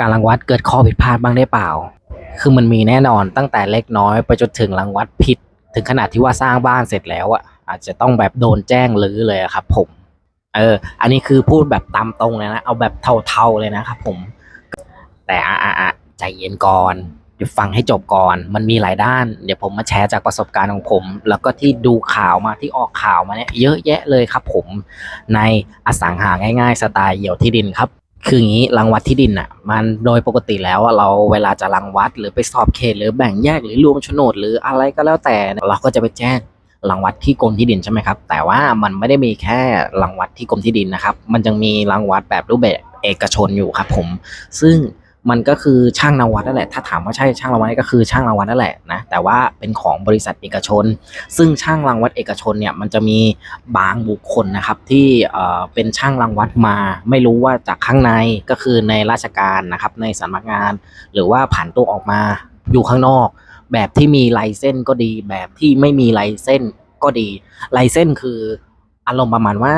การรังวัดเกิดข้อผิดพลาดบ้างได้เปล่า คือมันมีแน่นอนตั้งแต่เล็กน้อยไปจนถึงรังวัดผิด ถึงขนาดที่ว่าสร้างบ้านเสร็จแล้วอะอาจจะต้องแบบโดนแจ้งรื้อเลยครับผม เออ อันนี้คือพูดแบบตามตรงเลยนะ เอาแบบเท่าๆเลยนะครับผม แต่อะอะใจเย็นก่อนเดี๋ยวฟังให้จบก่อน มันมีหลายด้าน เดี๋ยวผมมาแชร์จากประสบการณ์ของผม แล้วก็ที่ดูข่าวมาที่ออกข่าวมาเนี่ยเยอะแยะเลยครับผม ในอสังหาง่าย ๆ สไตล์เหี่ยวที่ดินครับ คืออย่างนี้รังวัดที่ดินอะมันโดยปกติแล้วเราเวลาจะรังวัดหรือไปสอบเขตหรือแบ่งแยกหรือรวมโฉนดหรืออะไรก็แล้วแต่เราก็จะไปแจ้งรังวัดที่กรมที่ดินใช่ไหมครับแต่ว่ามันไม่ได้มีแค่รังวัดที่กรมที่ดินนะครับ มันยังมีรังวัดแบบรูปแบบเอกชนอยู่ครับผม ซึ่ง มันก็คือช่างรังวัดนั่นแหละ ถ้าถามว่าใช่ช่างรังวัดก็คือช่างรังวัดนั่นแหละนะ แต่ว่าเป็นของบริษัทเอกชน ซึ่งช่างรังวัดเอกชนเนี่ยมันจะมีบางบุคคลนะครับที่เอ่อเป็นช่างรังวัดมา ไม่รู้ว่าจากข้างในก็คือในราชการนะครับในสำนักงาน หรือว่าผ่านตัวออกมาอยู่ข้างนอก แบบที่มีไลเส้นก็ดี แบบที่ไม่มีไลเส้นก็ดีไลเส้นคืออารมณ์ประมาณว่า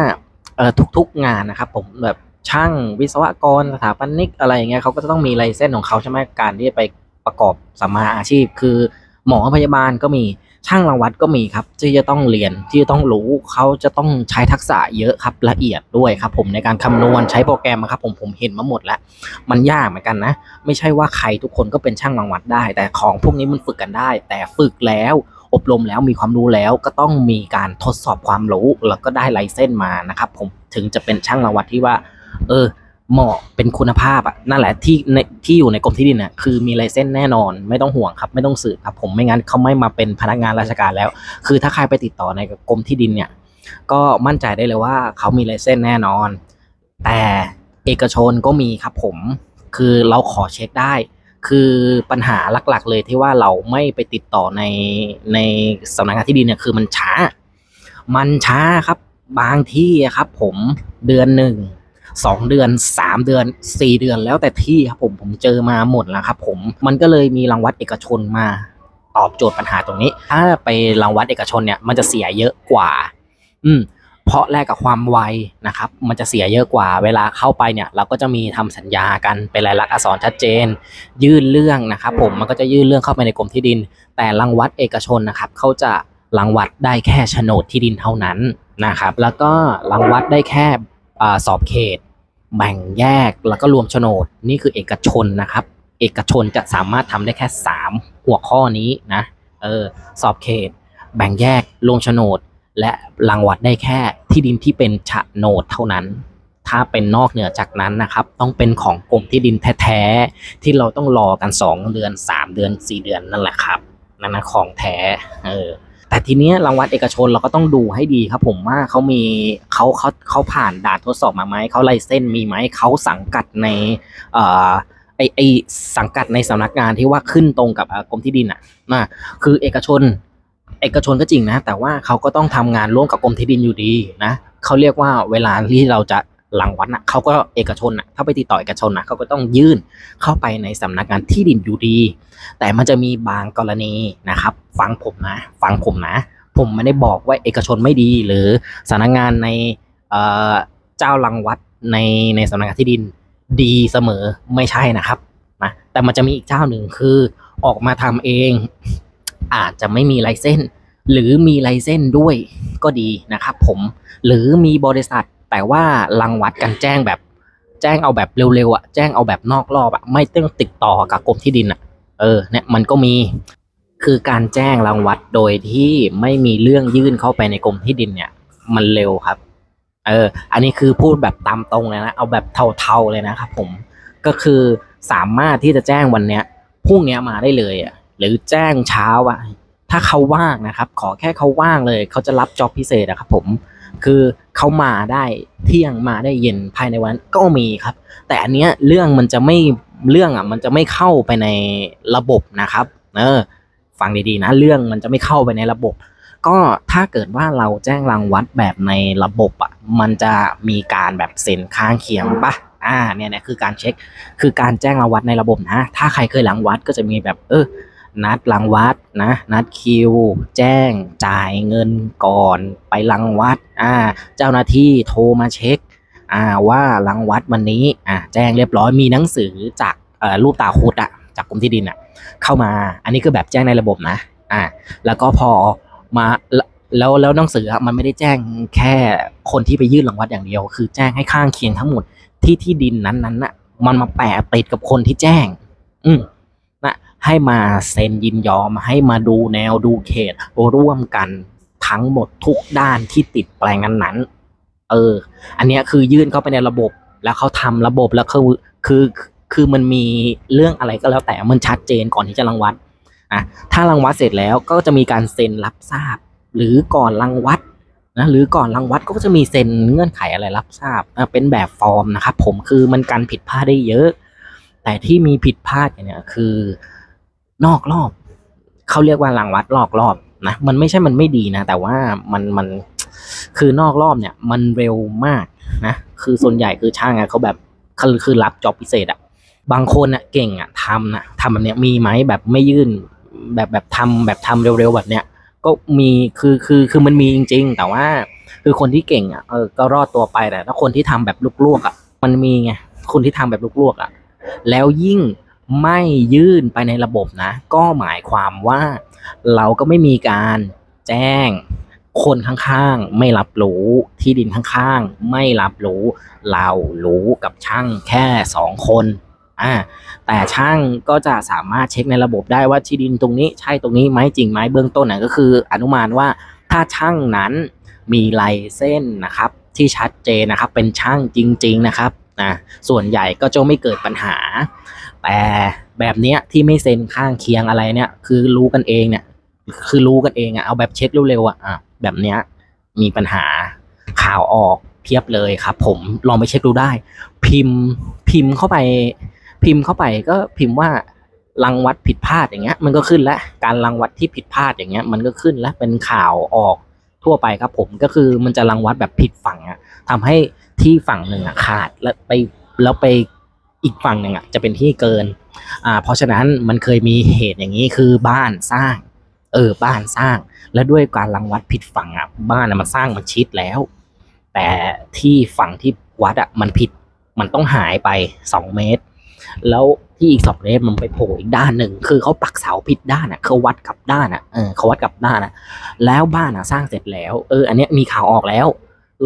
เอ่อทุกๆงานนะครับผมแบบ ช่างวิศวกรสถาปนิกอะไรอย่างเงี้ยเขาก็จะต้องมีไลเส้นของเขาใช่ไหมการที่จะไปประกอบสัมมาอาชีพ คือ หมอพยาบาลก็มีช่างรังวัดก็มีครับ ที่จะต้องเรียนที่จะต้องรู้เขาจะต้องใช้ทักษะเยอะครับละเอียดด้วยครับ ผมในการคำนวณใช้โปรแกรมอะครับผมผมเห็นมาหมดแล้ว มันยากเหมือนกันนะ ไม่ใช่ว่าใครทุกคนก็เป็นช่างรังวัดได้ แต่ของพวกนี้มันฝึกกันได้ แต่ฝึกแล้วอบรมแล้วมีความรู้แล้วก็ต้องมีการทดสอบความรู้แล้วก็ได้ไลเส้นมานะครับผมถึงจะเป็นช่างรังวัดที่ว่า เออ เหมาะเป็นคุณภาพอะนั่นแหละที่ในที่อยู่ในกรมที่ดินน่ะคือมีไลเส้นแน่นอน ไม่ต้องห่วงครับไม่ต้องสืบครับ ผมไม่งั้นเขาไม่มาเป็นพนักงานราชการแล้ว คือถ้าใครไปติดต่อในกรมที่ดินเนี่ย ก็มั่นใจได้เลยว่าเขามีไลเส้นแน่นอน แต่เอกชนก็มีครับผมคือเราขอเช็คได้คือปัญหาหลักๆ เลยที่ว่าเราไม่ไปติดต่อในในสำนักงานที่ดินเนี่ยคือมันช้า มันช้าครับ บางที่ครับผมเดือนหนึ่ง สองเดือนสามเดือนสี่เดือนแล้วแต่ที่ครับผมผมเจอมาหมดแล้วครับผมมันก็เลยมีรางวัดเอกชนมาตอบโจทย์ปัญหาตรงนี้ ถ้าไปรางวัดเอกชนเนี่ยมันจะเสียเยอะกว่า อืมเพราะแลกกับความไวนะครับ มันจะเสียเยอะกว่า เวลาเข้าไปเนี่ยเราก็จะมีทำสัญญากันเป็นลายลักษณ์อักษรชัดเจน ยื่นเรื่องนะครับ ผมมันก็จะยื่นเรื่องเข้าไปในกรมที่ดิน แต่รังวัดเอกชนนะครับเขาจะรังวัดได้แค่โฉนดที่ดินเท่านั้นนะครับ แล้วก็รังวัดได้แค่อสอบเขต แบ่งแยกแล้วก็รวมโฉนดนี่คือเอกชนนะครับ เอกชนจะสามารถทำได้แค่ 3 หัวข้อนี้นะเออสอบเขต แบ่งแยกรวมโฉนด และรังวัดได้แค่ที่ดินที่เป็นโฉนดเท่านั้น ถ้าเป็นนอกเหนือจากนั้นนะครับ ต้องเป็นของกรมที่ดินแท้ๆที่เราต้องรอกัน 2 เดือน 3 เดือน 4 เดือนนั่นแหละครับนั่นนะของแท้เออ แต่ทีเนี้ยรางวัลเอกชนเราก็ต้องดูให้ดีครับผมว่าเขามีเขาเขาเขาผ่านด่านทดสอบมาไหมเขาไลเส้นมีไหมเขาสังกัดในเอ่อไอไอสังกัดในสำนักงานที่ว่าขึ้นตรงกับกรมที่ดินอะนะคือเอกชน เอกชนก็จริงนะ แต่ว่าเขาก็ต้องทำงานร่วมกับกรมที่ดินอยู่ดีนะเขาเรียกว่าเวลาที่เราจะ หลังวัดนะเขาก็เอกชนนะถ้าไปติดต่อเอกชนนะเขาก็ต้องยื่นเข้าไปในสำนักงานที่ดินอยู่ดี แต่มันจะมีบางกรณีนะครับ ฟังผมนะ ฟังผมนะ ผมไม่ได้บอกว่าเอกชนไม่ดี หรือสำนักงานในเจ้ารังวัดในในสำนักงานที่ดินดีเสมอไม่ใช่นะครับนะแต่มันจะมีอีกเจ้าหนึ่งคือออกมาทำเอง อาจจะไม่มีไลเส้น หรือมีไลเส้นด้วยก็ดีนะครับผมหรือมีบริษัท แต่ว่ารังวัดกันแจ้งแบบ แจ้งเอาแบบเร็วๆอะแจ้งเอาแบบนอกรอบอะไม่ต้องติดต่อกับกรมที่ดินอะ เออเนี่ยมันก็มีคือการแจ้งรางวัดโดยที่ไม่มีเรื่องยื่นเข้าไปในกรมที่ดินเนี่ย มันเร็วครับ เออ อันนี้คือพูดแบบตามตรงเลยนะ เอาแบบเท่าๆเลยนะครับผม ก็คือสามารถที่จะแจ้งวันเนี้ยพรุ่งนี้มาได้เลยอะ หรือแจ้งเช้าอะ ถ้าเขาว่างนะครับ ขอแค่เขาว่างเลย เขาจะรับจอบพิเศษอะครับผม คือเขามาได้เที่ยงมาได้เย็นภายในวันก็มีครับ แต่อันเนี้ยเรื่องมันจะไม่เรื่องอะมันจะไม่เข้าไปในระบบนะครับ เออ ฟังดีๆนะเรื่องมันจะไม่เข้าไปในระบบ ก็ถ้าเกิดว่าเราแจ้งรางวัดแบบในระบบอะมันจะมีการแบบเซ็นข้างเคียงปะอ่าเนี่ยเนี่ยคือการเช็ค คือการแจ้งรางวัดในระบบนะ ถ้าใครเคยรางวัดก็จะมีแบบเออ นัดรางวัดนะนัดคิว แจ้งจ่ายเงินก่อนไปรางวัดอ่าเจ้าหน้าที่โทรมาเช็คอ่าว่ารางวัดวันนี้อ่าแจ้งเรียบร้อยมีหนังสือจากเอ่อรูปตาคุดอะจากกรมที่ดินอะเข้ามาอันนี้คือแบบแจ้งในระบบนะอ่าแล้วก็พอมาแล้วแล้วแล้วหนังสืออะมันไม่ได้แจ้งแค่คนที่ไปยื่นรังวัดอย่างเดียว คือแจ้งให้ข้างเคียงทั้งหมดที่ที่ดินนั้นๆน่ะมันมาแปะติดกับคนที่แจ้ง อืม ให้มาเซ็นยินยอม ให้มาดูแนวดูเขตร่วมกันทั้งหมดทุกด้านที่ติดแปลงนั้นๆเออ อันนี้คือยื่นเข้าไปในระบบ แล้วเขาทำระบบแล้วคือคือคือมันมีเรื่องอะไรก็แล้วแต่มันชัดเจนก่อนที่จะรังวัดอะถ้ารังวัดเสร็จแล้วก็จะมีการเซ็นรับทราบ หรือก่อนรังวัดนะหรือก่อนรังวัดก็จะมีเซ็นเงื่อนไขอะไรรับทราบเป็นแบบฟอร์มนะครับผมคือมันการผิดพลาดได้เยอะ แต่ที่มีผิดพลาดเนี่ยคือ นอกรอบ เขาเรียกว่ารังวัดลอกรอบนะมันไม่ใช่มันไม่ดีนะ แต่ว่ามันมันคือนอกรอบเนี่ย มันเร็วมากนะคือส่วนใหญ่คือช่างอะเขาแบบคือคือรับจ็อบพิเศษอะบางคนอะเก่งอะทำนะทำแบบเนี้ยมีไหมแบบไม่ยื่นแบบแบบทำแบบทำเร็วๆแบบเนี้ยก็มีคือคือคือมันมีจริง ๆ แต่ว่าคือคนที่เก่งอะเออก็รอดตัวไปแต่ถ้าคนที่ทำแบบลวกๆอะ มันมีไงคนที่ทำแบบลวกๆอะ แล้วยิ่ง ไม่ยื่นไปในระบบนะ ก็หมายความว่าเราก็ไม่มีการแจ้งคนข้างๆ ไม่รับรู้ที่ดินข้างๆ ไม่รับรู้ เรารู้กับช่างแค่สองคนอ่าแต่ช่างก็จะสามารถเช็คในระบบได้ว่าที่ดินตรงนี้ใช่ตรงนี้ไหมจริงไหมเบื้องต้นนะก็คือ อนุมานว่าถ้าช่างนั้นมีลายเส้นนะครับที่ชัดเจนนะครับเป็นช่างจริง ๆนะครับนะส่วนใหญ่ก็จะไม่เกิดปัญหา แต่แบบเนี้ยที่ไม่เซ็นข้างเคียงอะไรเนี่ย คือรู้กันเองเนี่ย คือรู้กันเองอะเอาแบบเช็คเร็วๆอะอะแบบเนี้ยมีปัญหาข่าวออกเพียบเลยครับ ผมลองไปเช็คดูได้ พิมพ์พิมพ์เข้าไป พิมพ์เข้าไปก็พิมพ์ว่ารังวัดผิดพลาดอย่างเงี้ย มันก็ขึ้นแล้วการรังวัดที่ผิดพลาดอย่างเงี้ย มันก็ขึ้นแล้วเป็นข่าวออกทั่วไปครับ ผมก็คือมันจะรังวัดแบบผิดฝั่งอะทำให้ที่ฝั่งหนึ่งอะขาดแล้วไปแล้วไป อีกฝั่งหนึ่งอะจะเป็นที่เกินอ่าเพราะฉะนั้นมันเคยมีเหตุอย่างนี้คือบ้านสร้าง เออบ้านสร้าง แล้วด้วยการรังวัดผิดฝั่งอะบ้านอะมันสร้างมันชิดแล้ว แต่ที่ฝั่งที่วัดอะมันผิดมันต้องหายไปสองเมตร แล้วที่อีกสองเมตรมันไปโผล่อีกด้านหนึ่งคือเขาปักเสาผิดด้านอะเขาวัดกับด้านอะเออเขาวัดกับด้านอะแล้วบ้านอะสร้างเสร็จแล้ว เออ อันเนี้ยมีข่าวออกแล้ว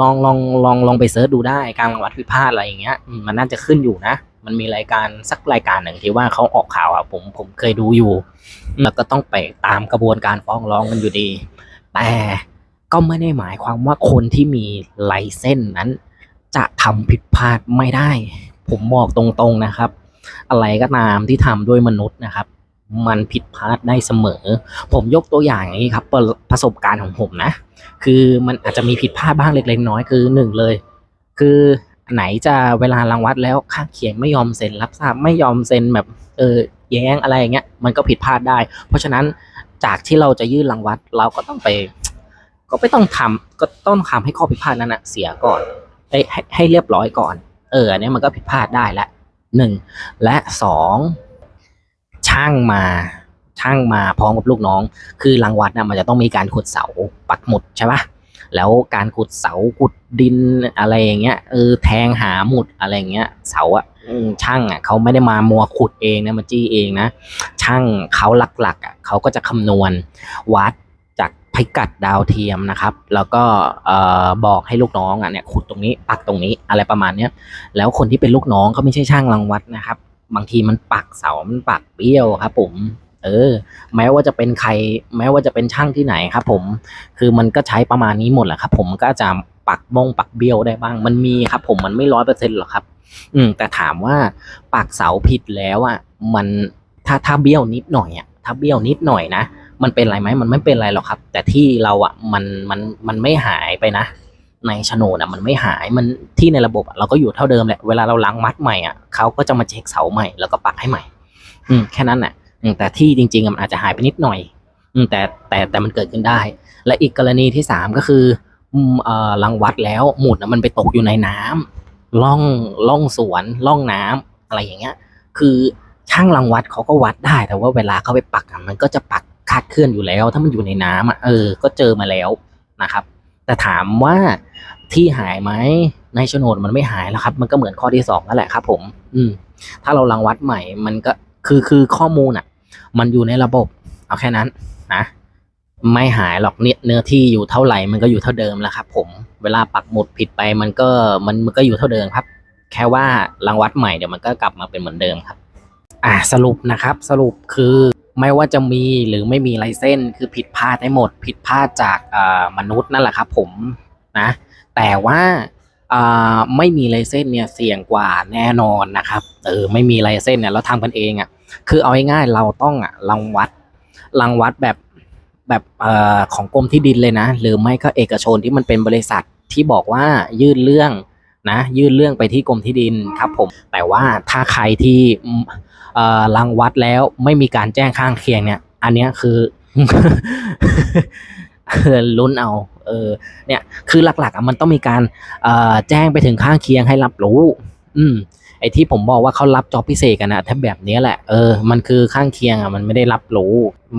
ลองลองลองลองไปเสิร์ชดูได้การรังวัดผิดพลาดอะไรอย่างเงี้ยมันน่าจะขึ้นอยู่นะ มันมีรายการสักรายการหนึ่งที่ว่าเขาออกข่าวอะผมผมเคยดูอยู่ แล้วก็ต้องไปตามกระบวนการฟ้องร้องกันอยู่ดี แต่ก็ไม่ได้หมายความว่าคนที่มีไลเส้นนั้น จะทำผิดพลาดไม่ได้ ผมบอกตรงๆนะครับ อะไรก็ตามที่ทำด้วยมนุษย์นะครับ มันผิดพลาดได้เสมอ ผมยกตัวอย่างอย่างนี้ครับประประสบการณ์ของผมนะ คือมันอาจจะมีผิดพลาดบ้างเล็กๆน้อยคือหนึ่งเลย คือไหนจะเวลารังวัดแล้วข้างเคียงไม่ยอมเซ็นรับทราบไม่ยอมเซ็นแบบเออแย้งอะไรอย่างเงี้ยมันก็ผิดพลาดได้ เพราะฉะนั้นจากที่เราจะยื่นรังวัดเราก็ต้องไป ก็ไม่ต้องทำก็ต้องทำให้ข้อผิดพลาดนั้นนะเสียก่อนให้ให้เรียบร้อยก่อน เอออันเนี้ยมันก็ผิดพลาดได้ละหนึ่งและสอง ช่างมาช่างมาพร้อมกับลูกน้อง คือรังวัดนะมันจะต้องมีการขุดเสาปักหมุดใช่ปะแล้วการขุดเสาขุดดินอะไรอย่างเงี้ยเออแทงหาหมุดอะไรอย่างเงี้ยเสาอะช่างอะเขาไม่ได้มามัวขุดเองนะมาจี้เองนะ ช่างเขาหลักๆอะเขาก็จะคำนวณวัดจากพิกัดดาวเทียมนะครับ แล้วก็เออบอกให้ลูกน้องอะเนี่ยขุดตรงนี้ปักตรงนี้อะไรประมาณเนี้ยแล้วคนที่เป็นลูกน้องเขาไม่ใช่ช่างรังวัดนะครับ บางทีมันปักเสา มันปักเบี้ยวครับ ผม เออ แม้ว่าจะเป็นใคร แม้ว่าจะเป็นช่างที่ไหนครับ ผม คือมันก็ใช้ประมาณนี้หมดแหละครับ ผมก็จะปักบงปักเบี้ยวได้บ้าง มันมีครับ ผมมันไม่ร้อยเปอร์เซ็นต์หรอกครับ อืม แต่ถามว่าปักเสาผิดแล้วอะมันถ้าถ้าเบี้ยวนิดหน่อยอะถ้าเบี้ยวนิดหน่อยนะมันเป็นไรไหมมันไม่เป็นไรหรอกครับ แต่ที่เราอะมันมันมันไม่หายไปนะ ในโฉนดอะมันไม่หายมันที่ในระบบอะเราก็อยู่เท่าเดิมแหละเวลาเราล้างมัดใหม่อะเขาก็จะมาเช็คเสาใหม่แล้วก็ปักให้ใหม่ อืมแค่นั้นแหละแต่ที่จริงๆมันอาจจะหายไปนิดหน่อย อืมแต่แต่แต่มันเกิดขึ้นได้ และอีกกรณีที่สามก็คืออืมเอ่อรังวัดแล้วหมุดอะมันไปตกอยู่ในน้ำล่องล่องสวนล่องน้ำอะไรอย่างเงี้ย คือช่างรังวัดเขาก็วัดได้แต่ว่าเวลาเขาไปปักมันก็จะปักคาดเคลื่อนอยู่แล้ว ถ้ามันอยู่ในน้ำอะเออ ก็เจอมาแล้วนะครับ แต่ถามว่า ที่หายไหมในโฉนดมันไม่หายแล้วครับ มันก็เหมือนข้อที่สองนั่นแหละครับผม อืม ถ้าเรารังวัดใหม่ มันก็คือคือข้อมูลอะ มันอยู่ในระบบ เอาแค่นั้นนะไม่หายหรอกเนี่ยเนื้อที่อยู่เท่าไหร่มันก็อยู่เท่าเดิมแล้วครับ ผม เวลาปักหมุดผิดไปมันก็มันมันก็อยู่เท่าเดิมครับ แค่ว่ารังวัดใหม่เดี๋ยวมันก็กลับมาเป็นเหมือนเดิมครับ อ่าสรุปนะครับ สรุปคือไม่ว่าจะมีหรือไม่มีลายเส้นคือผิดพลาดได้หมด ผิดพลาดจากมนุษย์นั่นแหละครับ ผม นะแต่ว่าไม่มีลายเส้นเนี่ยเสี่ยงกว่าแน่นอนนะครับเออไม่มีลายเส้นเนี่ยเราทำกันเองอะคือเอาง่ายๆเราต้องอะรังวัดรังวัดแบบแบบอของกรมที่ดินเลยนะ หรือไม่ก็เอกชนที่มันเป็นบริษัทที่บอกว่ายื่นเรื่องนะยื่นเรื่องไปที่กรมที่ดินครับผมแต่ว่าถ้าใครที่รังวัดแล้วไม่มีการแจ้งข้างเคียงเนี่ย อันนี้คือเออลุ้นเอา เออเนี่ยคือหลักๆอะมันต้องมีการออแจ้งไปถึงข้างเคียงให้รับรู้ อืมไอ้ที่ผมบอกว่าเขารับจอบพิเศษกันนะถ้าแบบนี้แหละเออมันคือข้างเคียงอะมันไม่ได้รับรู้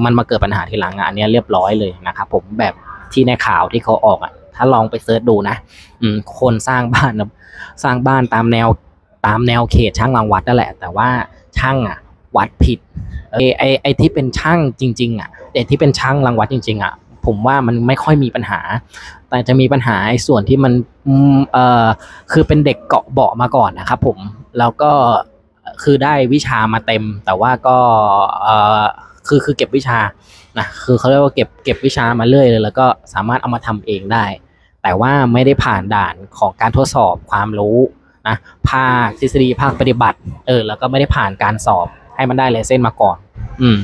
มันมาเกิดปัญหาทีหลังอะอันเนี้ยเรียบร้อยเลยนะครับผมแบบที่ในข่าวที่เขาออกอะถ้าลองไปเสิร์ชดูนะอืมคนสร้างบ้านสร้างบ้านตามแนวตามแนวเขตช่างรังวัดนั่นแหละ แต่ว่าช่างอะวัดผิดไอ้ไอ้ไอที่เป็นช่างจริง ๆ อะไอ้ที่เป็นช่างรังวัดจริง ๆ อะ ผมว่ามันไม่ค่อยมีปัญหา แต่จะมีปัญหาส่วนที่มันเอ่อคือเป็นเด็กเกาะเบาะมาก่อนนะครับผมแล้วก็คือได้วิชามาเต็ม แต่ว่าก็เอ่อคือคือเก็บวิชานะคือเขาเรียกว่าเก็บเก็บวิชามาเรื่อยเลย แล้วก็สามารถเอามาทำเองได้ แต่ว่าไม่ได้ผ่านด่านของการทดสอบความรู้นะภาคทฤษฎีภาคปฏิบัติ เออ แล้วก็ไม่ได้ผ่านการสอบให้มันได้ลายเส้นมาก่อน อืม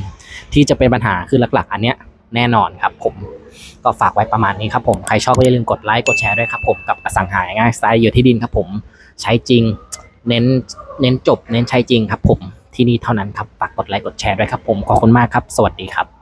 ที่จะเป็นปัญหาคือหลัก ๆ อันเนี้ยแน่นอนครับผม ก็ฝากไว้ประมาณนี้ครับผม ใครชอบก็อย่าลืมกดไลค์กดแชร์ด้วยครับผมกับอสังหาง่ายสไตล์อยู่ที่ดินครับผมใช้จริง เน้นเน้นจบ เน้นใช้จริงครับผมที่นี่เท่านั้นครับฝากกดไลค์กดแชร์ด้วยครับผมขอบคุณมากครับ สวัสดีครับ